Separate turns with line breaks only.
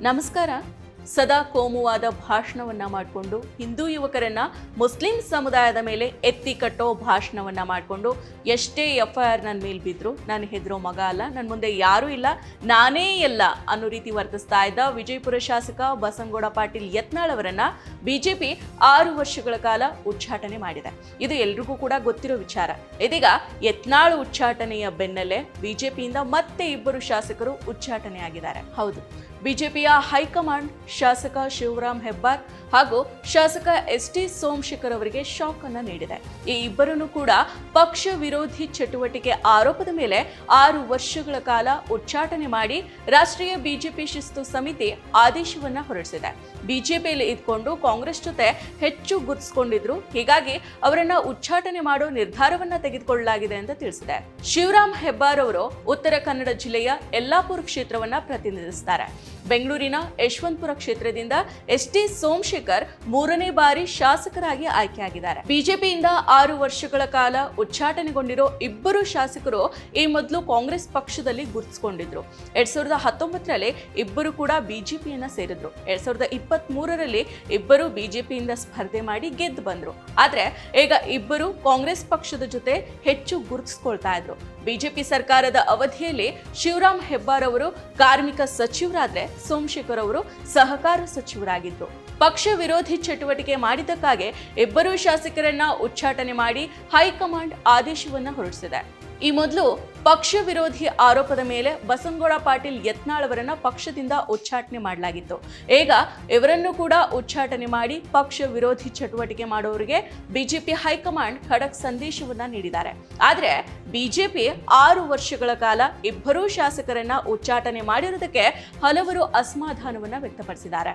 ನಮಸ್ಕಾರ. ಸದಾ ಕೋಮುವಾದ ಭಾಷಣವನ್ನ ಮಾಡಿಕೊಂಡು ಹಿಂದೂ ಯುವಕರನ್ನ ಮುಸ್ಲಿಂ ಸಮುದಾಯದ ಮೇಲೆ ಎತ್ತಿ ಕಟ್ಟೋ ಭಾಷಣವನ್ನ ಮಾಡಿಕೊಂಡು ಎಷ್ಟೇ ಎಫ್ ಐ ಆರ್ ನನ್ನ ಮೇಲೆ ಬಿದ್ರು, ನಾನು ಹೆದರೋ ಮಗ ಅಲ್ಲ ನನ್ನ ಮುಂದೆ ಯಾರೂ ಇಲ್ಲ, ನಾನೇ ಎಲ್ಲ ಅನ್ನೋ ರೀತಿ ವರ್ತಿಸ್ತಾ ಇದ್ದ ವಿಜಯಪುರ ಶಾಸಕ ಬಸನಗೌಡ ಪಾಟೀಲ್ ಯತ್ನಾಳ್ ಜೆ ಬಿಜೆಪಿ ಆರು ವರ್ಷಗಳ ಕಾಲ ಉಚ್ಚಾಟನೆ ಮಾಡಿದೆ. ಇದು ಎಲ್ರಿಗೂ ಕೂಡ ಗೊತ್ತಿರೋ ವಿಚಾರ. ಇದೀಗ ಯತ್ನಾಳ್ ಉಚ್ಚಾಟನೆಯ ಬೆನ್ನಲ್ಲೇ ಬಿಜೆಪಿಯಿಂದ ಮತ್ತೆ ಇಬ್ಬರು ಶಾಸಕರು ಉಚ್ಚಾಟನೆ ಆಗಿದ್ದಾರೆ. ಹೌದು. ಬಿಜೆಪಿಯ ಹೈಕಮಾಂಡ್ ಶಾಸಕ ಶಿವರಾಮ್ ಹೆಬ್ಬಾರ್ ಹಾಗೂ ಶಾಸಕ ಎಸ್ ಟಿ ಸೋಮಶೇಖರ್ ಅವರಿಗೆ ಶಾಕ್ ಅನ್ನ ನೀಡಿದೆ. ಈ ಇಬ್ಬರನ್ನು ಕೂಡ ಪಕ್ಷ ವಿರೋಧಿ ಚಟುವಟಿಕೆ ಆರೋಪದ ಮೇಲೆ ಆರು ವರ್ಷಗಳ ಕಾಲ ಉಚ್ಚಾಟನೆ ಮಾಡಿ ರಾಷ್ಟ್ರೀಯ ಬಿಜೆಪಿ ಶಿಸ್ತು ಸಮಿತಿ ಆದೇಶವನ್ನ ಹೊರಡಿಸಿದೆ. ಬಿಜೆಪಿಯಲ್ಲಿ ಇದ್ಕೊಂಡು ಕಾಂಗ್ರೆಸ್ ಜೊತೆ ಹೆಚ್ಚು ಗುರ್ಸ್ಕೊಂಡಿದ್ರು. ಹೀಗಾಗಿ ಅವರನ್ನ ಉಚ್ಚಾಟನೆ ಮಾಡೋ ನಿರ್ಧಾರವನ್ನ ತೆಗೆದುಕೊಳ್ಳಲಾಗಿದೆ ಅಂತ ತಿಳಿಸಿದೆ. ಶಿವರಾಮ್ ಹೆಬ್ಬಾರ್ ಅವರು ಉತ್ತರ ಕನ್ನಡ ಜಿಲ್ಲೆಯ ಯಲ್ಲಾಪುರ ಕ್ಷೇತ್ರವನ್ನ ಪ್ರತಿನಿಧಿಸುತ್ತಾರೆ ಬೆಂಗಳೂರಿನ ಯಶವಂತಪುರ ಕ್ಷೇತ್ರದಿಂದ ಎಸ್ ಟಿ ಸೋಮಶೇಖರ್ ಮೂರನೇ ಬಾರಿ ಶಾಸಕರಾಗಿ ಆಯ್ಕೆಯಾಗಿದ್ದಾರೆ. ಬಿಜೆಪಿಯಿಂದ ಆರು ವರ್ಷಗಳ ಕಾಲ ಉಚ್ಚಾಟನೆಗೊಂಡಿರೋ ಇಬ್ಬರು ಶಾಸಕರು ಈ ಮೊದಲು ಕಾಂಗ್ರೆಸ್ ಪಕ್ಷದಲ್ಲಿ ಗುರುತಿಸಿಕೊಂಡಿದ್ರು. ಎರಡ್ ಸಾವಿರದ ಹತ್ತೊಂಬತ್ತರಲ್ಲಿ ಇಬ್ಬರು ಕೂಡ ಬಿಜೆಪಿಯನ್ನ ಸೇರಿದ್ರು. ಎರಡ್ ಸಾವಿರದ ಇಪ್ಪತ್ತ್ ಮೂರರಲ್ಲಿ ಇಬ್ಬರು ಬಿಜೆಪಿಯಿಂದ ಸ್ಪರ್ಧೆ ಮಾಡಿ ಗೆದ್ದು ಬಂದ್ರು. ಆದ್ರೆ ಈಗ ಇಬ್ಬರು ಕಾಂಗ್ರೆಸ್ ಪಕ್ಷದ ಜೊತೆ ಹೆಚ್ಚು ಗುರುತಿಸ್ಕೊಳ್ತಾ ಇದ್ರು. ಬಿಜೆಪಿ ಸರ್ಕಾರದ ಅವಧಿಯಲ್ಲಿ ಶಿವರಾಮ್ ಹೆಬ್ಬಾರ್ ಅವರು ಕಾರ್ಮಿಕ ಸಚಿವರಾದ್ರೆ ಸೋಮಶೇಖರ್ ಅವರು ಸಹಕಾರ ಸಚಿವರಾಗಿದ್ದರು ಪಕ್ಷ ವಿರೋಧಿ ಚಟುವಟಿಕೆ ಮಾಡಿದ್ದಕ್ಕಾಗಿ ಇಬ್ಬರೂ ಶಾಸಕರನ್ನ ಉಚ್ಚಾಟನೆ ಮಾಡಿ ಹೈಕಮಾಂಡ್ ಆದೇಶವನ್ನ ಹೊರಡಿಸಿದೆ. ಈ ಮೊದಲು ಪಕ್ಷ ವಿರೋಧಿ ಆರೋಪದ ಮೇಲೆ ಬಸನಗೌಡ ಪಾಟೀಲ್ ಯತ್ನಾಳ್ ಅವರನ್ನ ಪಕ್ಷದಿಂದ ಉಚ್ಚಾಟನೆ ಮಾಡಲಾಗಿತ್ತು. ಈಗ ಇವರನ್ನು ಕೂಡ ಉಚ್ಚಾಟನೆ ಮಾಡಿ ಪಕ್ಷ ವಿರೋಧಿ ಚಟುವಟಿಕೆ ಮಾಡುವವರಿಗೆ ಬಿಜೆಪಿ ಹೈಕಮಾಂಡ್ ಖಡಕ್ ಸಂದೇಶವನ್ನ ನೀಡಿದ್ದಾರೆ. ಆದರೆ ಬಿಜೆಪಿ ಆರು ವರ್ಷಗಳ ಕಾಲ ಇಬ್ಬರೂ ಶಾಸಕರನ್ನ ಉಚ್ಚಾಟನೆ ಮಾಡಿರುವುದಕ್ಕೆ ಹಲವರು ಅಸಮಾಧಾನವನ್ನ ವ್ಯಕ್ತಪಡಿಸಿದ್ದಾರೆ.